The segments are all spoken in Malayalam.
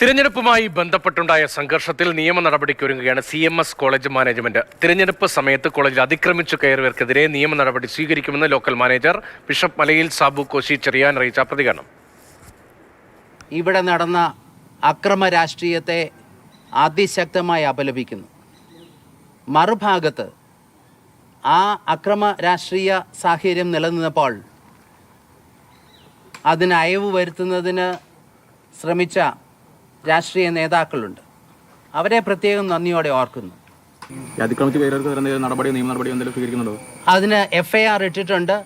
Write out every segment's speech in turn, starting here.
തിരഞ്ഞെടുപ്പുമായി ബന്ധപ്പെട്ടുണ്ടായ സംഘർഷത്തിൽ നിയമ നടപടിക്കൊരുങ്ങുകയാണ് C M S college management. തിരഞ്ഞെടുപ്പ് സമയത്ത് കോളേജിൽ അതിക്രമിച്ചു കയറിയവർക്കെതിരെ നിയമ നടപടി സ്വീകരിക്കുമെന്ന് ലോക്കൽ മാനേജർ ബിഷപ്പ് മലയിൽ സാബു കോശി ചെറിയാൻ അറിയിച്ച പ്രതികരണം. ഇവിടെ നടന്ന അക്രമ രാഷ്ട്രീയത്തെ അതിശക്തമായി അപലപിക്കുന്നു. മറുഭാഗത്ത് ആ അക്രമ രാഷ്ട്രീയ സാഹചര്യം നിലനിന്നപ്പോൾ അതിന് അയവ് വരുത്തുന്നതിന് ശ്രമിച്ച രാഷ്ട്രീയ നേതാക്കളുണ്ട്. അവരെ പ്രത്യേകം നന്ദിയോടെ ഓർക്കുന്നു. അതിക്രമിച്ച് നടപടി നിയമ നടപടി എന്തെങ്കിലും സ്വീകരിക്കുന്നുണ്ടോ? അതിന് എഫ് ഐ ആർ ഇട്ടിട്ടുണ്ട്.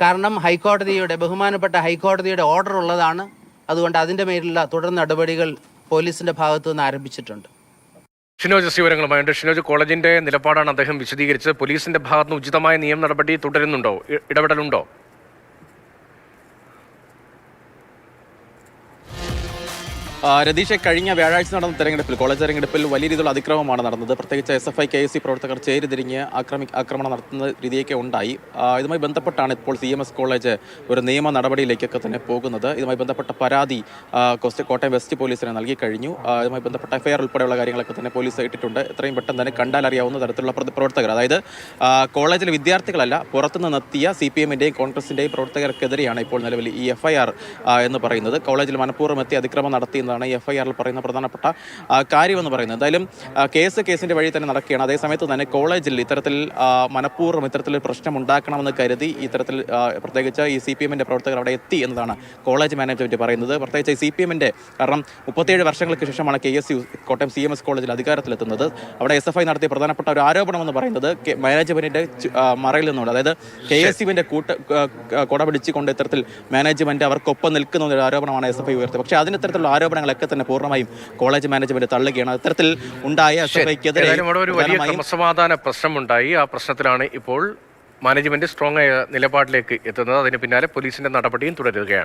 കാരണം ഹൈക്കോടതിയുടെ ബഹുമാനപ്പെട്ട ഹൈക്കോടതിയുടെ ഓർഡർ ഉള്ളതാണ്. അതുകൊണ്ട് അതിന്റെ മേലുള്ള തുടർ നടപടികൾ പോലീസിന്റെ ഭാഗത്തു നിന്ന് ആരംഭിച്ചിട്ടുണ്ട്. ഷിനോജ് എസ് വിവരങ്ങളുമായുണ്ട്. ഷിനോജ് കോളേജിന്റെ നിലപാടാണ് അദ്ദേഹം വിശദീകരിച്ചത്. പോലീസിന്റെ ഭാഗത്തുനിന്ന് ഉചിതമായ നിയമ നടപടി തുടരുന്നുണ്ടോ? ഇടപെടലുണ്ടോ? രതീഷെ കഴിഞ്ഞ വ്യാഴാഴ്ച നടന്ന തെരഞ്ഞെടുപ്പിൽ കോളേജ് തെരഞ്ഞെടുപ്പിൽ വലിയ രീതിയിലുള്ള അതിക്രമമാണ് നടന്നത്. പ്രത്യേകിച്ച് S F I K S C പ്രവർത്തകർ ചേരിതിരിഞ്ഞ് ആക്രമി ആക്രമണം നടത്തുന്ന രീതിയൊക്കെ ഉണ്ടായി. ഇതുമായി ബന്ധപ്പെട്ടാണ് ഇപ്പോൾ സി എം എസ് കോളേജ് ഒരു നിയമ നടപടിയിലേക്കൊക്കെ തന്നെ പോകുന്നത്. ഇതുമായി ബന്ധപ്പെട്ട പരാതി കോട്ടയം വെസ്റ്റ് പോലീസിന് നൽകി കഴിഞ്ഞു. ഇതുമായി ബന്ധപ്പെട്ട എഫ്ഐആർ ഉൾപ്പെടെയുള്ള കാര്യങ്ങളൊക്കെ തന്നെ പോലീസ് ഇട്ടിട്ടുണ്ട്. എത്രയും പെട്ടെന്ന് തന്നെ കണ്ടാൽ അറിയാവുന്ന തരത്തിലുള്ള പ്രവർത്തകർ അതായത് കോളേജിലെ വിദ്യാർത്ഥികളല്ല പുറത്തുനിന്ന് എത്തിയ സി പി എമ്മിന്റെയും കോൺഗ്രസിന്റെയും പ്രവർത്തകർക്കെതിരെയാണ് ഇപ്പോൾ നിലവിൽ ഈ എഫ്ഐആർ എന്ന് പറയുന്നത്. കോളേജിൽ മനഃപൂർവം എത്തി അതിക്രമം നടത്തിയെന്നാണ് ഈ എഫ് ഐ ആറിൽ പറയുന്ന പ്രധാനപ്പെട്ട കാര്യമെന്ന് പറയുന്നത്. എന്തായാലും കേസ് കേസിന്റെ വഴി തന്നെ നടക്കുകയാണ്. അതേസമയത്ത് തന്നെ കോളേജിൽ ഇത്തരത്തിൽ മനഃപൂർവം ഇത്തരത്തിൽ പ്രശ്നം ഉണ്ടാക്കണമെന്ന് കരുതി ഇത്തരത്തിൽ പ്രത്യേകിച്ച് ഈ സി പി എമ്മിന്റെ പ്രവർത്തകർ അവിടെ എത്തി എന്നതാണ് കോളേജ് മാനേജ്മെന്റ് പറയുന്നത്. പ്രത്യേകിച്ച് സി പി എമ്മിന്റെ കാരണം മുപ്പത്തിയേഴ് വർഷങ്ങൾക്ക് ശേഷമാണ് K S U Kottayam C M S കോളേജിൽ അധികാരത്തിലെത്തുന്നത്. അവിടെ എസ് എഫ് ഐ നടത്തിയ പ്രധാനപ്പെട്ട ഒരു ആരോപണമെന്ന് പറയുന്നത് മാനേജ്മെന്റിന്റെ മറയിൽ നിന്നുണ്ട് അതായത് കെ എസ് യുവിന്റെ കൂട്ട കൊട പിടിച്ചുകൊണ്ട് ഇത്തരത്തിൽ മാനേജ്മെന്റ് അവർക്കൊപ്പം നിൽക്കുന്ന ഒരു ആരോപണമാണ് എസ് എഫ് ഐ ഉയർത്തിയത്. പക്ഷേ അതിന് ഇത്തരത്തിലുള്ള ആരോപണങ്ങളൊക്കെ തന്നെ പൂർണമായും കോളേജ് മാനേജ്മെന്റ് തള്ളുകയാണ്. അത്തരത്തിൽ ഉണ്ടായ ക്രമസമാധാന പ്രശ്നമുണ്ടായി. ആ പ്രശ്നത്തിലാണ് ഇപ്പോൾ മാനേജ്മെന്റ് സ്ട്രോങ് ആയ നിലപാടിലേക്ക് എത്തുന്നത്. അതിന് പിന്നാലെ പോലീസിന്റെ നടപടിയും തുടരുകയാണ്.